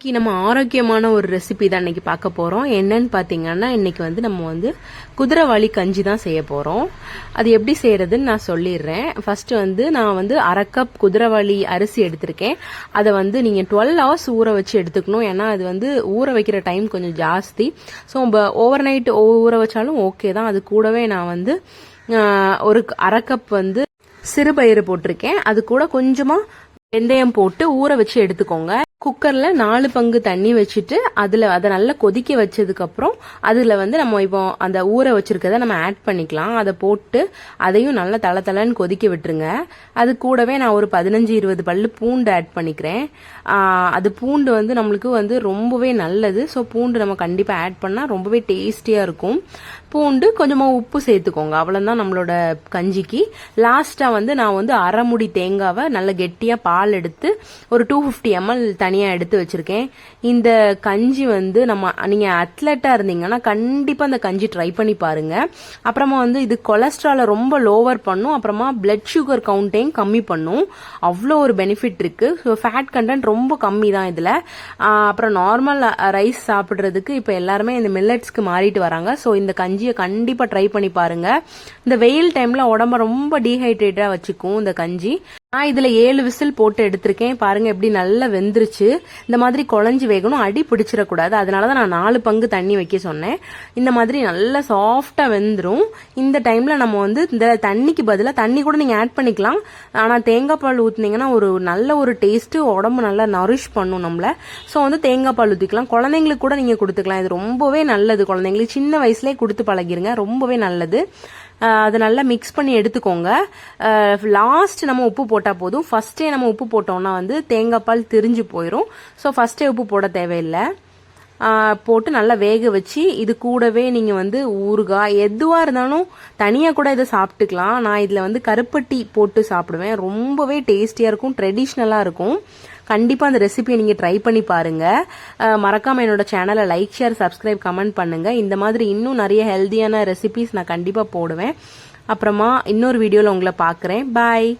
இன்னைக்கு நம்ம ஆரோக்கியமான ஒரு ரெசிபி தான் இன்னைக்கு பார்க்க போறோம். என்னன்னு பாத்தீங்கன்னா இன்னைக்கு வந்து நம்ம வந்து குதிரைவாளி கஞ்சி தான் செய்ய போறோம். அது எப்படி செய்யறதுன்னு நான் சொல்லிடுறேன். ஃபர்ஸ்ட் வந்து நான் வந்து அரை கப் குதிரைவாளி அரிசி எடுத்திருக்கேன். அதை வந்து நீங்க டுவெல் ஹவர்ஸ் ஊற வச்சு எடுத்துக்கணும். ஏன்னா அது வந்து ஊற வைக்கிற டைம் கொஞ்சம் ஜாஸ்தி. ஸோ ஓவர் நைட் ஊற வச்சாலும் ஓகே தான். அது கூடவே நான் வந்து ஒரு அரை கப் வந்து சிறுபயிறு போட்டிருக்கேன். அது கூட கொஞ்சமா வெந்தயம் போட்டு ஊற வச்சு எடுத்துக்கோங்க. குக்கரில் நாலு பங்கு தண்ணி வச்சுட்டு அதில் அதை நல்லா கொதிக்க வச்சதுக்கப்புறம் அதில் வந்து நம்ம இப்போ அந்த ஊற வச்சுருக்கத நம்ம ஆட் பண்ணிக்கலாம். அதை போட்டு அதையும் நல்லா தள தளன்னு கொதிக்க விட்டுருங்க. அது கூடவே நான் ஒரு பதினஞ்சு இருபது பல்லு பூண்டு ஆட் பண்ணிக்கிறேன். அது பூண்டு வந்து நம்மளுக்கு வந்து ரொம்பவே நல்லது. ஸோ பூண்டு நம்ம கண்டிப்பாக ஆட் பண்ணால் ரொம்பவே டேஸ்டியாக இருக்கும். பூண்டு கொஞ்சமாக உப்பு சேர்த்துக்கோங்க. அவ்வளோதான் நம்மளோட கஞ்சிக்கு. லாஸ்ட்டாக வந்து நான் வந்து அரைமுடி தேங்காவை நல்லா கெட்டியாக பால் எடுத்து ஒரு டூ ஃபிஃப்டி எம்எல் தனியாக எடுத்து வச்சுருக்கேன். இந்த கஞ்சி வந்து நம்ம நீங்கள் அத்லெட்டாக இருந்தீங்கன்னா கண்டிப்பாக அந்த கஞ்சி ட்ரை பண்ணி பாருங்கள் அப்புறமா வந்து இது கொலஸ்ட்ராலை ரொம்ப லோவர் பண்ணும். அப்புறமா பிளட் சுகர் கவுண்ட்டையும் கம்மி பண்ணும். அவ்வளோ ஒரு பெனிஃபிட் இருக்குது ஸோ ஃபேட் கண்டென்ட் ரொம்ப கம்மி தான் இதில். அப்புறம் நார்மல் ரைஸ் சாப்பிட்றதுக்கு இப்போ எல்லாருமே இந்த மில்லட்ஸ்க்கு மாறிட்டு வராங்க. ஸோ இந்த கஞ்சியை கண்டிப்பாக ட்ரை பண்ணி பாருங்கள் இந்த வெயில் டைமில் உடம்ப ரொம்ப டீஹைட்ரேட்டாக வச்சுக்கும் இந்த கஞ்சி. நான் இதில் ஏழு விசில் போட்டு எடுத்திருக்கேன். பாருங்கள் எப்படி நல்லா வெந்துருச்சு. இந்த மாதிரி குழஞ்சி வேகணும். அடி பிடிச்சிடக்கூடாது. அதனால தான் நான் நாலு பங்கு தண்ணி வைக்க சொன்னேன். இந்த மாதிரி நல்லா சாஃப்டாக வெந்துடும் இந்த டைமில் நம்ம வந்து இந்த தண்ணிக்கு பதிலாக தண்ணி கூட நீங்கள் ஆட் பண்ணிக்கலாம். ஆனால் தேங்காய் பால் ஊத்துனீங்கன்னா ஒரு நல்ல ஒரு டேஸ்ட்டு உடம்பு நல்லா நரிஷ் பண்ணும் நம்மளை. ஸோ வந்து தேங்காய் பால் ஊற்றிக்கலாம் குழந்தைங்களுக்கு கூட நீங்கள் கொடுத்துக்கலாம். இது ரொம்பவே நல்லது குழந்தைங்களுக்கு. சின்ன வயசுலேயே கொடுத்து பழகிருங்க. ரொம்பவே நல்லது. அதை நல்லா மிக்ஸ் பண்ணி எடுத்துக்கோங்க. லாஸ்ட் நம்ம உப்பு போட்டால் போதும். ஃபஸ்ட்டே நம்ம உப்பு போட்டோம்னா வந்து தேங்காய் பால் திரிஞ்சு போயிடும் ஸோ ஃபஸ்ட்டே உப்பு போட தேவையில்லை. போட்டு நல்லா வேக வச்சு இது கூடவே நீங்கள் வந்து ஊறுகாய் எதுவாக இருந்தாலும் தனியாக கூட இதை சாப்பிட்டுக்கலாம். நான் இதில் வந்து கருப்பட்டி போட்டு சாப்பிடுவேன். ரொம்பவே டேஸ்டியாக இருக்கும் ட்ரெடிஷ்னலாக இருக்கும். கண்டிப்பாக அந்த ரெசிபியை நீங்கள் ட்ரை பண்ணி பாருங்கள் மறக்காமல் என்னோட சேனலை லைக் ஷேர் சப்ஸ்கிரைப் கமெண்ட் பண்ணுங்க. இந்த மாதிரி இன்னும் நிறைய ஹெல்த்தியான ரெசிபிஸ் நான் கண்டிப்பாக போடுவேன். அப்புறமா இன்னொரு வீடியோவில் உங்களை பார்க்குறேன். பாய்